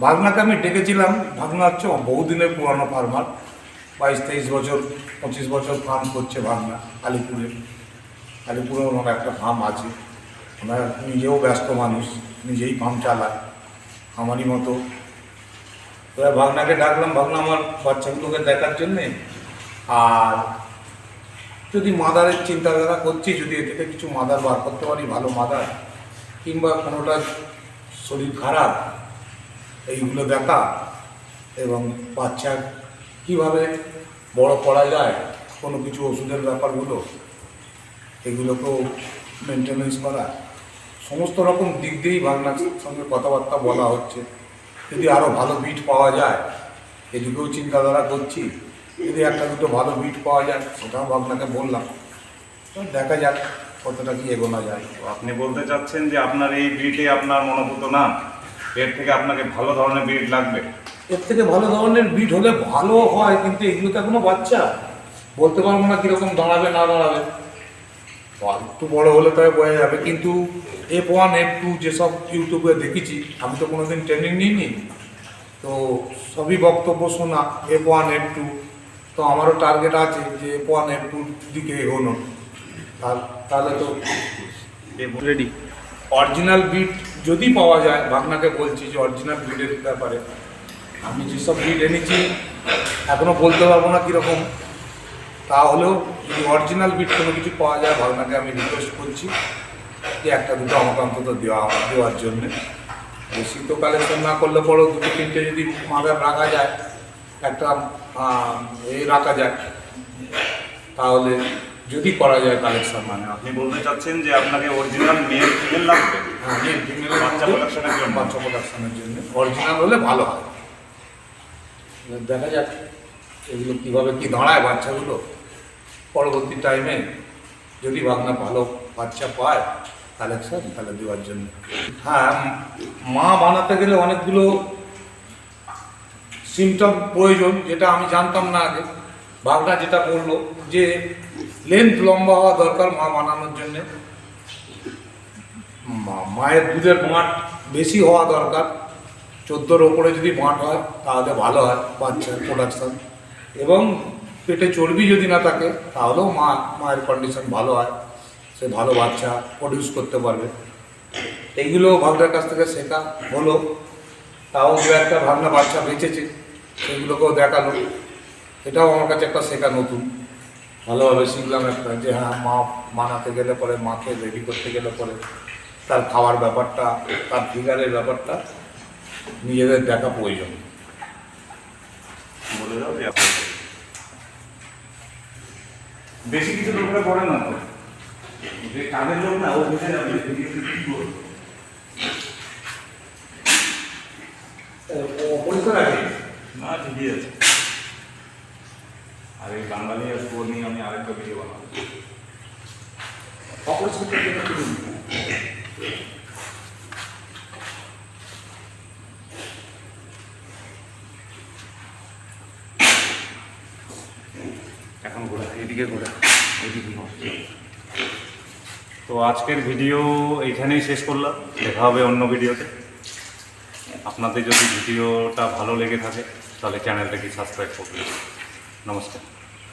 ভাগনাকে আমি ডেকেছিলাম। ভাগনা হচ্ছে বহুদিনের পুরানো ফার্মার বাইশ, তেইশ বছর, পঁচিশ বছর ফার্ম করছে ভাগনা, আলিপুরে। আলিপুরে ওনার একটা ফার্ম আছে। ওনার নিজেও ব্যস্ত মানুষ, নিজেই ফার্ম চালায়, আমারই মতো। এবার ভাগনাকে ডাকলাম, ভাগনা আমার বাচ্চাগুলোকে দেখার জন্যে। আর যদি মাদারের চিন্তাধারা করছি, যদি এ থেকে কিছু মাদার বার করতে পারি, ভালো মাদার, কিংবা কোনোটা শরীর খারাপ এইগুলো দেখা এবং বাচ্চা কীভাবে বড় করা যায়, কোনো কিছু ওষুধের ব্যাপারগুলো, এগুলোকেও মেনটেনেন্স করা। সমস্ত রকম দিক দিয়েই ভাগনার সঙ্গে কথাবার্তা বলা হচ্ছে। যদি আরও ভালো বিট পাওয়া যায়, এদিকেও চিন্তাধারা করছি, যদি একটা দুটো ভালো বিট পাওয়া যায়, সেটাও আপনাকে বললাম। দেখা যাক কতটা কি এগোনো যায়। আপনি বলতে চাচ্ছেন যে আপনার এই বিটে আপনার মনোভূত না? এর থেকে আপনাকে ভালো ধরনের ব্রিড লাগবে। এর থেকে ভালো ধরনের বিট হলে ভালো হয় কিন্তু এগুলো তো এখনও বাচ্চা। বলতে পারব না কীরকম দাঁড়াবে না দাঁড়াবে। একটু বড় হলে তবে বোঝা যাবে কিন্তু এফ ওয়ান এফ টু যেসব ইউটিউবে দেখেছি আমি তো কোনোদিন ট্রেনিং নিইনি। তো সবই বক্তব্য শোনা এফ ওয়ান এফ টু তো আমারও টার্গেট আছে যে এফ ওয়ান এফ টুর দিকে এগোনো। তাহলে তো রেডি অরিজিনাল বিট যদি পাওয়া যায় ভাগনাকে বলছি যে অরিজিনাল বিটের ব্যাপারে। আমি যেসব বিট এনেছি এখনও বলতে পারব না কীরকম। তাহলেও যদি অরিজিনাল বিট কোনো কিছু পাওয়া যায় ভাগনাকে আমি রিকোয়েস্ট করছি যে একটা দুটো আমাকে অন্তত দেওয়া, দেওয়ার জন্যে। বেশি তো কালেকশন না করলে পরেও দুটো, তিনটে যদি মাদার রাখা যায়, একটা এই রাখা যায়, তাহলে যদি করা যায় কালেকশন মানে আপনি বলতে চাচ্ছেন যে আপনাকে অরিজিনাল মেল ফিমেল লাগবে? হ্যাঁ মেল ফিমেলের বাচ্চা প্রোডাকশনের জন্য। বাচ্চা প্রোডাকশনের জন্য। অরিজিনাল হলে ভালো হয়। দেখা যাক এগুলো কীভাবে কী দাঁড়ায় বাচ্চাগুলো। পরবর্তী টাইমে যদি ভাবনা ভালো বাচ্চা পায় কালেকশন তাহলে দেওয়ার জন্য। হ্যাঁ মা বানাতে গেলে অনেকগুলো সিমটম প্রয়োজন যেটা আমি জানতাম না আগে। ভাবনা যেটা বলল যে লেন্থ লম্বা হওয়া দরকার মা বানানোর জন্যে। মায়ের দুধের মাঠ বেশি হওয়া দরকার। চোদ্দোর ওপরে যদি বাঁট হয়, তাহলে ভালো হয় বাচ্চার প্রোডাকশান এবং পেটে চর্বি যদি না থাকে, তাহলেও মা মায়ের কন্ডিশন ভালো হয়। সে ভালো বাচ্চা প্রডিউস করতে পারবে। এইগুলো ভাবনার কাছ থেকে শেখা হলো। তাও দু একটা ভাবনা বাচ্চা বেঁচেছে, সেগুলোকেও দেখাল। এটাও আমার কাছে একটা শেখা নতুন। ভালোভাবে শিখলাম একটা যে হ্যাঁ মা মানাতে গেলে পরে মাকে রেডি করতে গেলে পরে তার খাওয়ার ব্যাপারটা তার ফিগারের ব্যাপারটা নিজেদের দেখা প্রয়োজন। বেশি কিছু লোকরা করে না তো। যে কাজের লোক না ও বুঝে যাবে। পরিষ্কার আছে না ঠিকই আছে। আর এই বাঙালি আর স্কোর নিয়ে আমি আরেকটা ভিডিও বানাবো। এখন ঘোরা এদিকে ঘোরা এদিকে তো আজকের ভিডিও এইখানেই শেষ করলাম। দেখা হবে অন্য ভিডিওতে আপনাদের যদি ভিডিওটা ভালো লেগে থাকে, তাহলে চ্যানেলটাকে সাবস্ক্রাইব করবেন। নমস্কার।